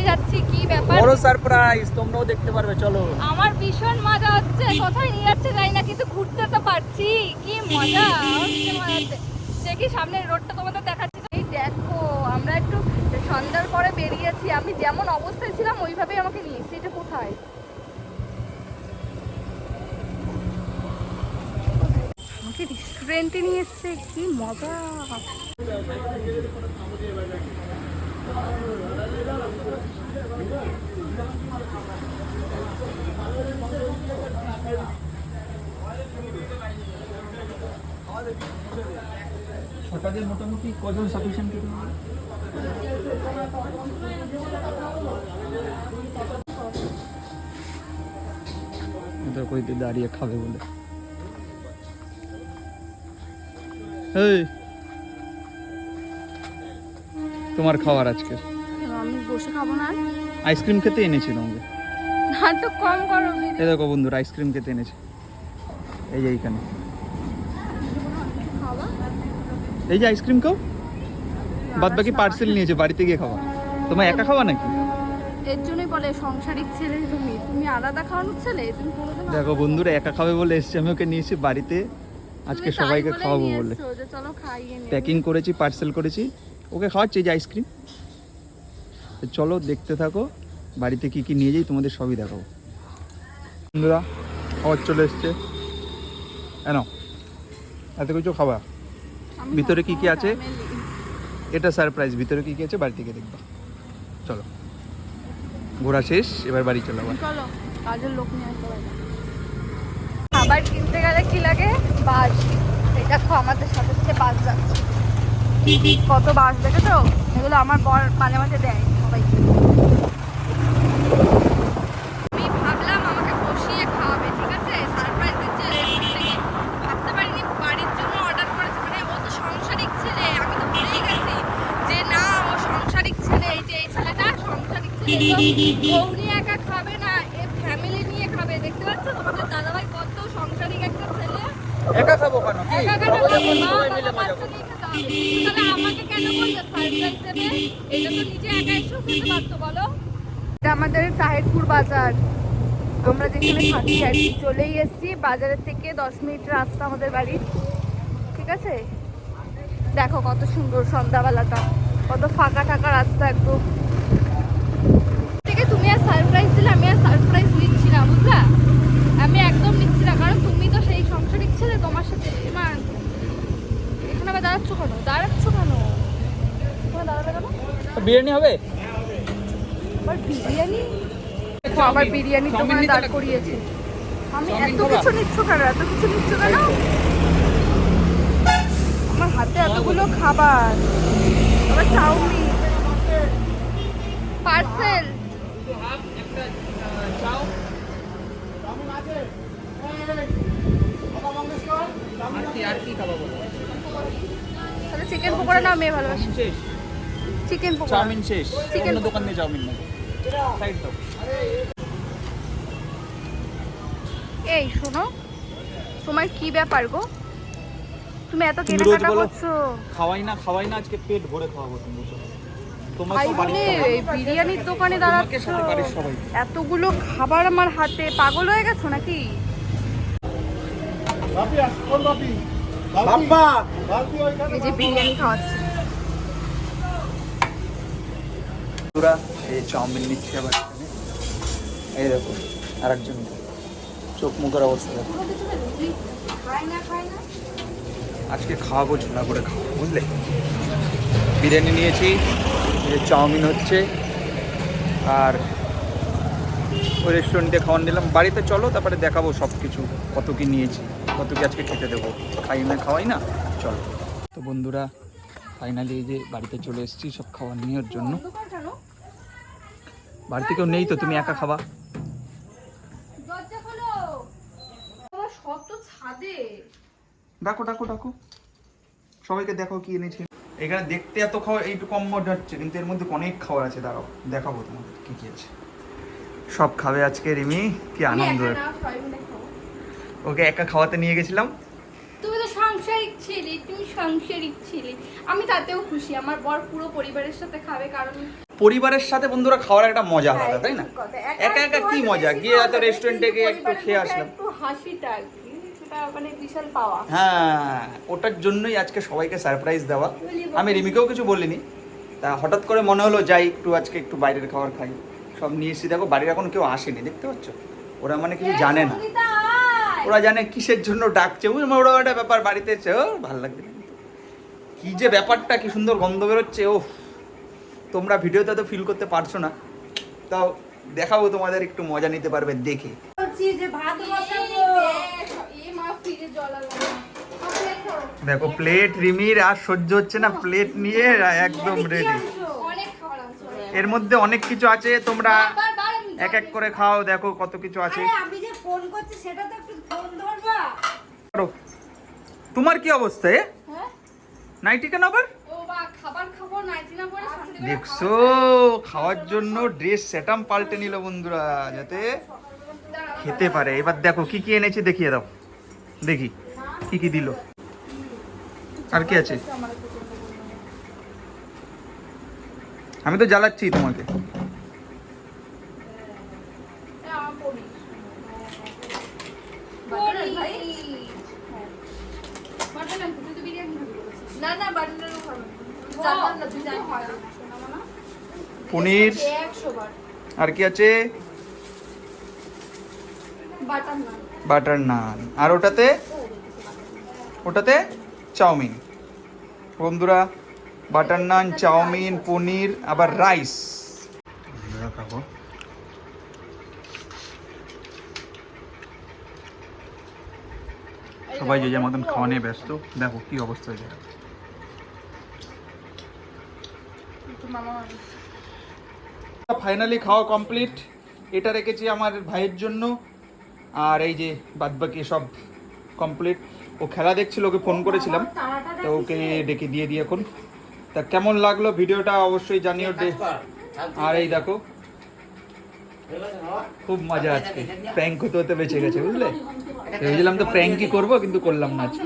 কোথায় যাচ্ছি কি ব্যাপার? বড় সারপ্রাইজ তোমরাও দেখতে পারবে চলো। আমার ভীষণ মজা হচ্ছে কোথায় নিয়ে যাচ্ছে যাই না কিন্তু ঘুরতে তো পারছি কি মজা হচ্ছে। দেখি সামনের রোডটা তোমাদের দেখাচ্ছি। এই দেখো আমরা একটু সন্ধ্যার পরে বেরিয়েছি আমি যেমন অবস্থায় ছিলাম ওইভাবেই আমাকে নিয়েছি এটা কোথায়? আমাকে রেস্টুরেন্টে নিয়ে এসছে কি মজা। ছটা দিয়ে মোটামুটি কজন সাফিসিয়েন্ট এটা কইতে দাঁড়িয়ে খাবে বলে। এই! তোমার খাবার আজকে? আমি বসে খাব না আইসক্রিম খেতে এনেছি তোমাকে না তো কম করো এই দেখো বন্ধুরা আইসক্রিম খেতে এনেছি। এই যে এইখানে। এই যে আইসক্রিম খাও। বাদ বাকি পার্সেল নিয়েছে বাড়িতে গিয়ে খাওয়া। তোমার একা খাওয়া নাকি? এর জন্যই বলে সংসারিক ছেলে তুমি। তুমি আলাদা খাওয়ানোর ছেলে? তুমি দেখো বন্ধুরা একা খাবে বলে এসছে আমি ওকে নিয়েছি বাড়িতে। আজকে সবাইকে খাওয়াবো বলে। প্যাকিং করেছি পার্সেল করেছি। ওকে খাওয়াচ্ছি যে আইসক্রিম চলো দেখতে থাকো বাড়িতে কি কি নিয়ে যাই তোমাদের সবই দেখাবো। বন্ধুরা খাবার চলে এসছে। কেন এত কিছু খাবার ভিতরে কি কি আছে? এটা সারপ্রাইজ ভিতরে কি কি আছে বাড়ি থেকে দেখবা। চলো ঘোরা শেষ এবার বাড়ি চলো আবার চলো কাজের লোক নিয়ে আসতে খাবার কিনতে গেলে কি লাগে? বাস। এই দেখো আমাদের সাথে বাস যাচ্ছে কত বাস দেখেছ? এগুলো আমার বর মাঝে মাঝে দেয় সবাইকে। আমি ভাবলাম আমাকে বসিয়ে খাওয়াবে ঠিক আছে? সারপ্রাইজ দিচ্ছে ভাবতে পারিনি বাড়ির জন্য অর্ডার করেছে। মানে ও তো সাংসারিক ছেলে আমি তো ভুলেই গেছি যে না ও সাংসারিক ছেলে এই যে এই ছেলেটা সাংসারিক ছেলে। বউ নিয়ে একা খাবে না এ ফ্যামিলি নিয়ে খাবে। দেখতে পাচ্ছ তোমাদের দাদাভাই কত সাংসারিক একটা ছেলে? একা খাব কেন? একা খাব? খাবে, বলো। এটা আমাদের তাহেরপুর বাজার। আমরা যেখানে থাকি আর কি, চলেই এসেছি। বাজারের থেকে দশ মিনিট রাস্তা আমাদের বাড়ির ঠিক আছে? দেখো কত সুন্দর সন্ধ্যাবেলাটা। কত ফাঁকা টাকা রাস্তা একদম থেকে তুমি আর সারপ্রাইজ দিলে আমি আর সারপ্রাইজ নিচ্ছি না বুঝলা আমি একদম নিচ্ছি না কারণ তুমি তো সেই সংসারিক ছেলে তোমার সাথে এবার এখানে আবার দাঁড়াচ্ছ কেন দাঁড়াচ্ছ কেন তোমার দাঁড়াবে কেন বিরিয়ানি হবে? বিরিয়ানি? দেখো আবার দাঁড় করিয়েছে। আমি এত কিছু নিচ্ছ কেন? এত কিছু নিচ্ছ কেন? আমার হাতে এতগুলো খাবার। আবার চাউমিন। পার্সেল। চিকেন পকোড়া না মেয়ে ভালোবাসি। চিকেন পকোড়া। চাউমিন শেষ। অন্য দোকান দিয়ে চাউমিন নেব সাইড দাও। এই শোনো। তোমার কি ব্যাপার গো? তুমি এত কেনাকাটা করছ। খাওয়াই না খাওয়াই না আজকে পেট ভরে খাওয়াবো তুমি তোমার তো বিরিয়ানির দোকানে দাঁড়াচ্ছ সাথে বাড়ির সবাই। এতগুলো খাবার আমার হাতে। পাগল হয়ে গেছো নাকি? এই যে বিরিয়ানি খাওয়াচ্ছে। পুরা এই চাউমিন নিচ্ছে আবার এই দেখো আর একজন চোখ মুখের অবস্থা দেখো। আজকে খাওয়াবো ছোলা করে খাওয়াবো, বুঝলে? বিরিয়ানি নিয়েছি চাউমিন হচ্ছে। আর ওই রেস্টুরেন্টে খাওয়ান নিলাম বাড়িতে চলো, তারপরে দেখাবো সব কিছু কত কি নিয়েছি, কত কি আজকে খেতে দেবো। খাই না, খাওয়াই না, চলো। তো বন্ধুরা ফাইনালি এই যে বাড়িতে চলে এসেছি, সব খাবার নেওয়ার জন্য। বাড়িতে কেউ নেই তো তুমি একা খাবা? দরজা খোলো। আমার সব তো ছাদে। ডাকো ডাকো ডাকো। সবাইকে দেখো কি এনেছি। এখানে দেখতে এত খাওয়া এইটু কম মজা হচ্ছে কিন্তু এর মধ্যে অনেক খাবার আছে দাঁড়াও দেখাবো তোমাদের কি কি আছে। সব খাবে আজকে রিমি কি আনন্দ। ওকে একা খাওয়াতে নিয়ে গেছিলাম। তুমি তো সাংসারিক ছেলে তুমি সাংসারিক ছেলে। আমি তাতেও খুশি আমার বর পুরো পরিবারের সাথে খাবে কারণ পরিবারের সাথে বন্ধুরা খাওয়ার একটা মজা আলাদা হ্যাঁ, তাই না? একা একা কি মজা? গিয়ে হয়তো রেস্টুরেন্টে গিয়ে একটু খেয়ে আসলাম। হাসিটা মানে হ্যাঁ ওটার জন্যই আজকে সবাইকে সারপ্রাইজ দেওয়া। আমি রিমিকেও কিছু বলিনি। তা হঠাৎ করে মনে হলো যাই একটু আজকে একটু বাইরের খাবার খাই। সব নিয়ে এসেছি দেখো বাড়ির এখন কেউ আসেনি দেখতে পাচ্ছ? ওরা মানে কিছু জানে না। ওরা জানে কিসের জন্য ডাকছে। ওরা একটা ব্যাপার বাড়িতে এসে ও ভালো লাগবে কি যে ব্যাপারটা কি সুন্দর গন্ধ বেরোচ্ছে ও তোমরা ভিডিওতে তো ফিল করতে পারছ না। তাও দেখাবো তোমাদের একটু মজা নিতে পারবে দেখে। দেখো প্লেট রিমির আর সহ্য হচ্ছে না প্লেট নিয়ে একদম রেডি এর মধ্যে অনেক কিছু আছে তোমরা এক এক করে খাও দেখো কত কিছু আছে। আরে আমি যে ফোন করছি সেটা তো একটু ফোন ধরবা। করো। তোমার কি অবস্থা এ? হ্যাঁ? নাইটি কেন আবার। দেখছ খাওয়ার জন্য ড্রেস সেটাম পাল্টে নিল বন্ধুরা যাতে খেতে পারে। এবার দেখো কি কি এনেছি দেখিয়ে দাও। দেখি কি কি দিল। আর কি আছে? আমি তো জ্বালাচ্ছি তোমাকে। বলেছিস না না পনির। আর কি আছে? বাটার নান। আর ওটাতে? ওটাতে চাউমিন। বন্ধুরা, বাটার নান, চাউমিন, পনির, আবার রাইস। সবাই যে যার মতন খাওয়া নিয়ে ব্যস্ত, দেখো কি অবস্থা হয়েছে ফাইনালি খাওয়া কমপ্লিট এটা রেখেছি আমার ভাইয়ের জন্য। আর এই যে বাদবাকি সব কমপ্লিট ও খেলা দেখছিল ওকে ফোন করেছিলাম। তো ওকে ডেকে দিয়ে দিই এখন। তা কেমন লাগল ভিডিওটা অবশ্যই জানিও দে। আর এই দেখো খুব মজা আজকে। প্র্যাঙ্ক হতে হতে বেঁচে গেছে বুঝলে? ভেবেছিলাম তো প্র্যাঙ্কই করব কিন্তু করলাম না আজকে।